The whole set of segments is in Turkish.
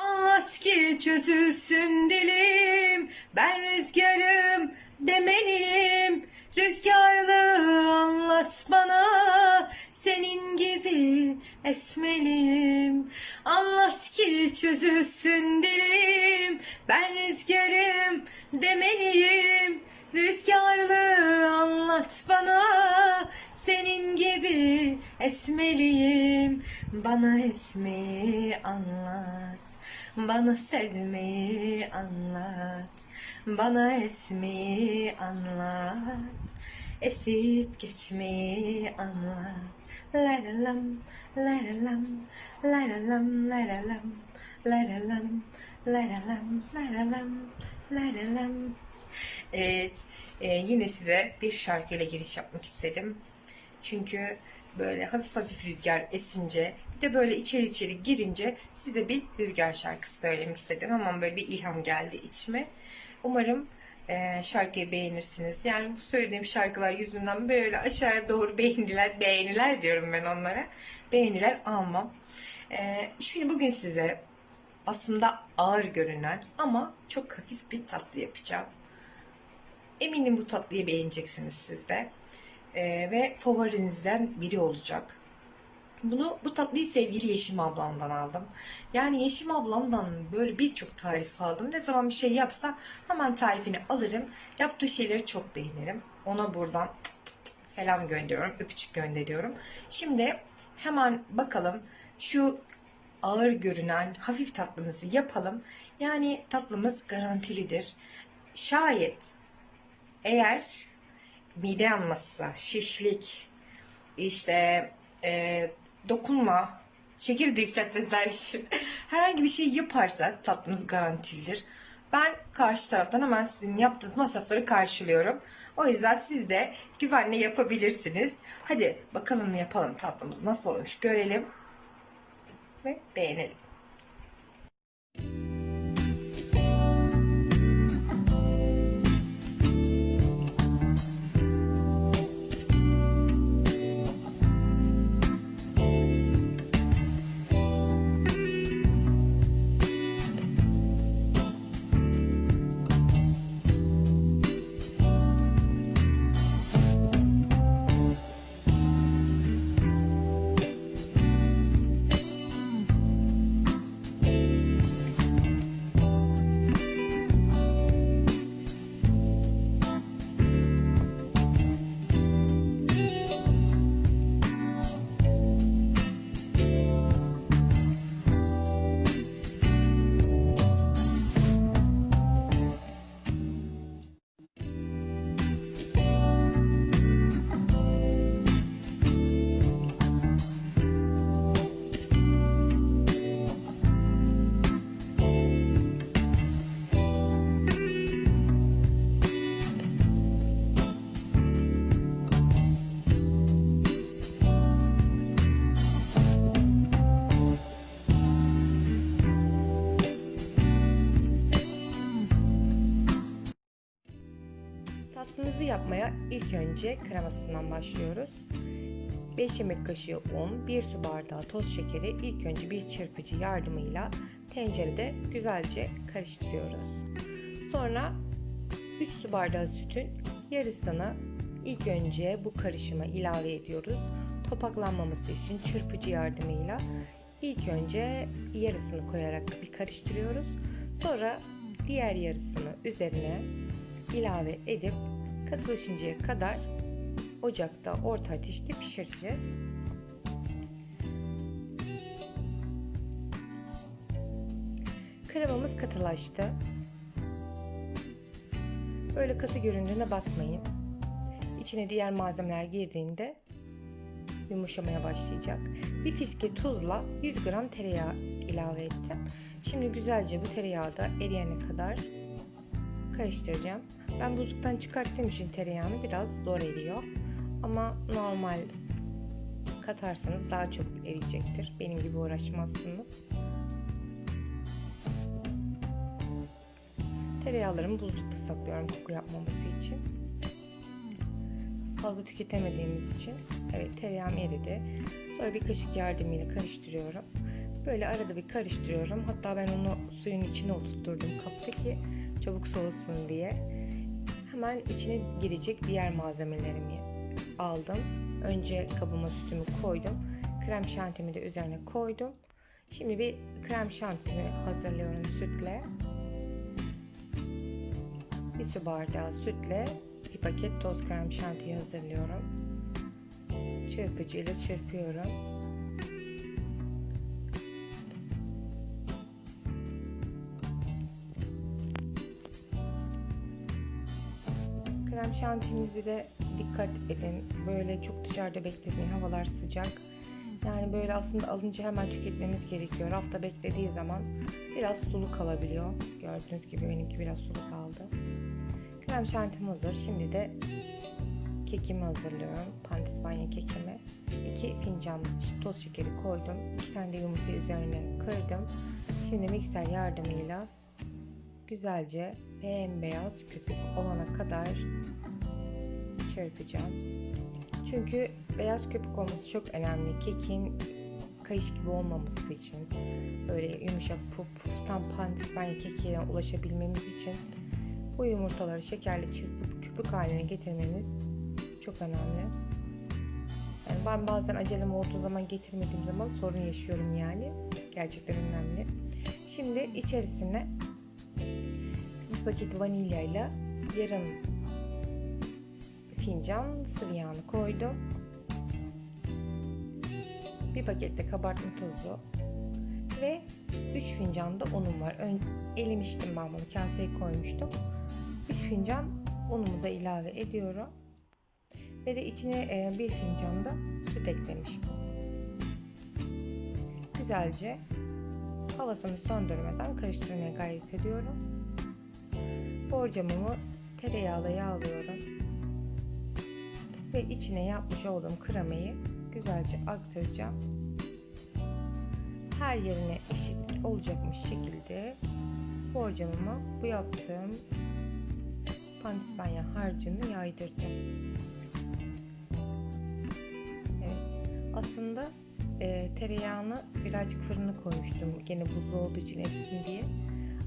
Anlat ki çözülsün dilim. Ben rüzgarım demeliyim Rüzgarlı anlat bana. Senin gibi esmeliyim Anlat ki çözülsün dilim. Ben rüzgarım demeliyim Rüzgarlı anlat bana. Senin gibi esmeliyim Bana esmeyi anlat Bana sevmeyi anlat Bana esmeyi anlat Esip geçmeyi anlat La la lam, la la lam, la la lam, la la lam, la la lam, la la lam, la la lam, la la lam. Evet, e, yine size bir şarkıyla giriş yapmak istedim. Çünkü böyle hafif hafif rüzgar esince bir de böyle içeri içeri girince size bir rüzgar şarkısı söylemek istedim. Ama böyle bir ilham geldi içime. Umarım e, şarkıyı beğenirsiniz. Yani bu söylediğim şarkılar yüzünden böyle aşağıya doğru beğeniler, beğeniler diyorum ben onlara. Beğeniler almam. E, şimdi bugün size aslında ağır görünen ama çok hafif bir tatlı yapacağım. Eminim bu tatlıyı beğeneceksiniz siz de. Ee, ve favorinizden biri olacak. Bunu bu tatlıyı sevgili Yeşim ablamdan aldım. Yani Yeşim ablamdan böyle birçok tarif aldım. Ne zaman bir şey yapsa hemen tarifini alırım. Yaptığı şeyleri çok beğenirim. Ona buradan selam gönderiyorum, öpücük gönderiyorum. Şimdi hemen bakalım şu ağır görünen hafif tatlımızı yapalım. Yani tatlımız garantilidir. Şayet eğer mide yanması, şişlik, işte e, dokunma, şeker de yükseltmezler herhangi bir şey yaparsa tatlımız garantilidir. Ben karşı taraftan hemen sizin yaptığınız masrafları karşılıyorum. O yüzden siz de güvenle yapabilirsiniz. Hadi bakalım yapalım tatlımız nasıl olmuş görelim ve beğenelim. Tatlımızı yapmaya ilk önce kremasından başlıyoruz. 5 yemek kaşığı un, 1 su bardağı toz şekeri ilk önce bir çırpıcı yardımıyla tencerede güzelce karıştırıyoruz. Sonra 3 su bardağı sütün yarısını ilk önce bu karışıma ilave ediyoruz. Topaklanmaması için çırpıcı yardımıyla ilk önce yarısını koyarak bir karıştırıyoruz. Sonra diğer yarısını üzerine ilave edip katılışıncaya kadar ocakta orta ateşte pişireceğiz. Kremamız katılaştı. Böyle katı göründüğüne bakmayın. İçine diğer malzemeler girdiğinde yumuşamaya başlayacak. Bir fiske tuzla 100 gram tereyağı ilave ettim. Şimdi güzelce bu tereyağı da eriyene kadar karıştıracağım. Ben buzluktan çıkarttığım için tereyağını biraz zor eriyor. Ama normal katarsanız daha çok eriyecektir. Benim gibi uğraşmazsınız. Tereyağlarımı buzlukta saklıyorum koku yapmaması için. Fazla tüketemediğimiz için. Evet tereyağım eridi. Sonra bir kaşık yardımıyla karıştırıyorum. Böyle arada bir karıştırıyorum. Hatta ben onu suyun içine oturtturdum kapta ki çabuk soğusun diye. Hemen içine girecek diğer malzemelerimi aldım. Önce kabıma sütümü koydum. Krem şantimi de üzerine koydum. Şimdi bir krem şantimi hazırlıyorum sütle. Bir su bardağı sütle bir paket toz krem şantiyi hazırlıyorum. Çırpıcıyla çırpıyorum. Krem şantinizi de dikkat edin. Böyle çok dışarıda beklemeyin. Havalar sıcak. Yani böyle aslında alınca hemen tüketmemiz gerekiyor. Rafta beklediği zaman biraz sulu kalabiliyor. Gördüğünüz gibi benimki biraz sulu kaldı. Krem şantim hazır. Şimdi de kekimi hazırlıyorum. Pandispanya kekimi. 2 fincan toz şekeri koydum. 2 tane de yumurta üzerine kırdım. Şimdi mikser yardımıyla güzelce bembeyaz köpük olana kadar çırpacağım. Çünkü beyaz köpük olması çok önemli. Kekin kayış gibi olmaması için böyle yumuşak pup tam pandispanya kekiğine ulaşabilmemiz için bu yumurtaları şekerle çırpıp köpük haline getirmemiz çok önemli. Yani ben bazen acelem olduğu zaman getirmediğim zaman sorun yaşıyorum yani. Gerçekten önemli. Şimdi içerisine bir paket vanilya ile yarım fincan sıvı yağını koydum. Bir pakette kabartma tozu ve 3 fincan da unum var. Ön, elemiştim ben bunu kaseye koymuştum. 3 fincan unumu da ilave ediyorum. Ve de içine e, bir fincan da süt eklemiştim. Güzelce havasını söndürmeden karıştırmaya gayret ediyorum. Borcamımı tereyağla yağlıyorum. Ve içine yapmış olduğum kremayı güzelce aktaracağım. Her yerine eşit olacakmış şekilde borcamıma bu yaptığım pandispanya harcını yaydıracağım. Evet. Aslında e, tereyağını birazcık fırına koymuştum. Gene buzlu olduğu için erisin diye.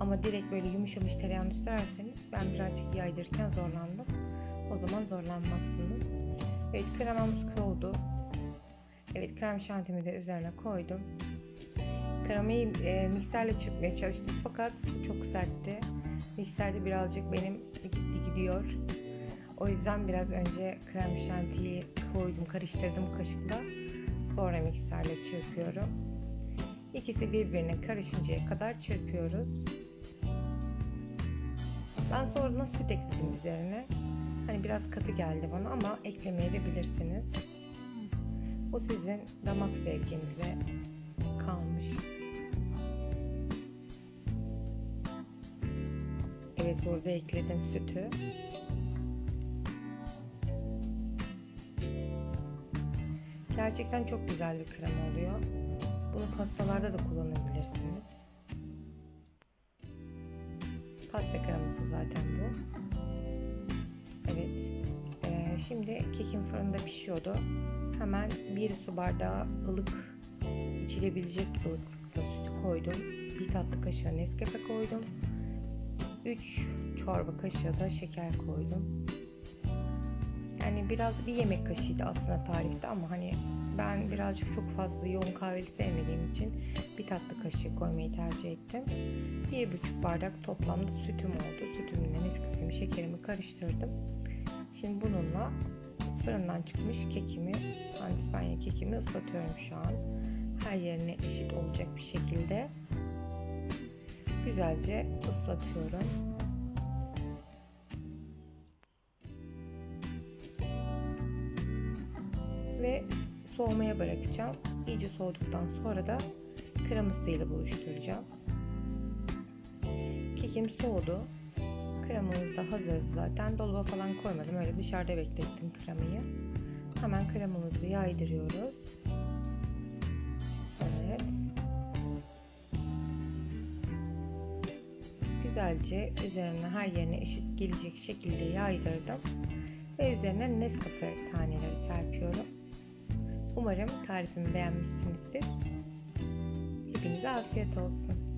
Ama direkt böyle yumuşamış tereyağını sürerseniz ben birazcık yaydırırken zorlandım. O zaman zorlanmazsınız. Evet kremamız soğudu. Evet krem şantimi de üzerine koydum. Kremayı e, mikserle çırpmaya çalıştım fakat çok sertti. Mikserde birazcık benim gitti gidiyor. O yüzden biraz önce krem şantiyi koydum, karıştırdım kaşıkla. Sonra mikserle çırpıyorum. İkisi birbirine karışıncaya kadar çırpıyoruz. Ben sonradan süt ekledim üzerine. Hani biraz katı geldi bana ama eklemeye de bilirsiniz. O sizin damak zevkinize kalmış. Evet burada ekledim sütü. Gerçekten çok güzel bir krem oluyor. Bunu pastalarda da kullanabilirsiniz. Pasta kreması zaten bu. Evet. Ee, şimdi kekim fırında pişiyordu. Hemen bir su bardağı ılık içilebilecek ılıklıkta sütü koydum. Bir tatlı kaşığı Nescafe koydum. 3 çorba kaşığı da şeker koydum. Yani biraz bir yemek kaşığıydı aslında tarifte ama hani ben birazcık çok fazla yoğun kahveli sevmediğim için bir tatlı kaşığı koymayı tercih ettim. Bir buçuk bardak toplamda sütüm oldu. Sütümle Nescafe'mi, şekerimi karıştırdım. Şimdi bununla fırından çıkmış kekimi, pandispanya kekimi ıslatıyorum şu an. Her yerine eşit olacak bir şekilde güzelce ıslatıyorum. Ve soğumaya bırakacağım. İyice soğuduktan sonra da kremasıyla buluşturacağım. Kekim soğudu. Kremamız da hazır zaten. Dolaba falan koymadım. Öyle dışarıda beklettim kremayı. Hemen kremamızı yaydırıyoruz. Evet. Güzelce üzerine her yerine eşit gelecek şekilde yaydırdım. Ve üzerine Nescafe taneleri serpiyorum. Umarım tarifimi beğenmişsinizdir. Hepinize afiyet olsun.